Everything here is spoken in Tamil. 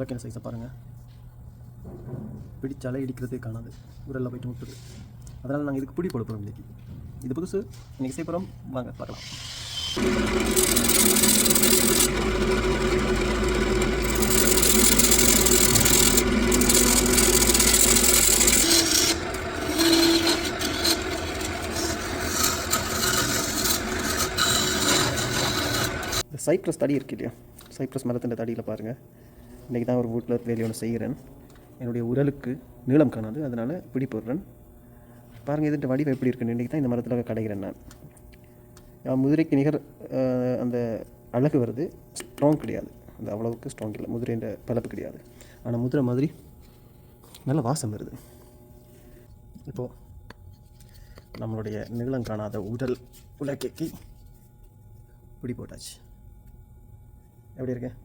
உலக்கின சைஸை பாருங்கள் பிடிச்சாலே இடிக்கிறதே காணாது. உரலில் போயிட்டு முட்டுது. அதனால் நாங்கள் இதுக்கு பிடி போட இன்றைக்கி இது புதுசு. இன்றைக்கி செய்ய வாங்க பார்க்கலாம். சைப்ரஸ் தடி இருக்கு இல்லையா? சைப்ரஸ் மரத்தின் தடியில் பாருங்கள் இன்றைக்கி தான் ஒரு வீட்டில் வேலையை ஒன்று செய்கிறேன். என்னுடைய உரலுக்கு நீளம் காணாது அதனால் பிடி போடுறேன். பாருங்கள் இதுட்டு வடிவம் எப்படி இருக்குன்னு. இன்றைக்கி தான் இந்த மரத்தில் கடைகிறேன் நான். முதிரைக்கு நிகர் அந்த அழகு வருது. ஸ்ட்ராங் கிடையாது. அந்த அவ்வளவுக்கு ஸ்ட்ராங் இல்லை. முதிரைன்ற பலப்பு கிடையாது. ஆனால் முதிரை மாதிரி நல்ல வாசம் வருது. இப்போது நம்மளுடைய நீளம் காணாத உடல் உலக்கைக்கு பிடி போட்டாச்சு. எப்படி இருக்கேன்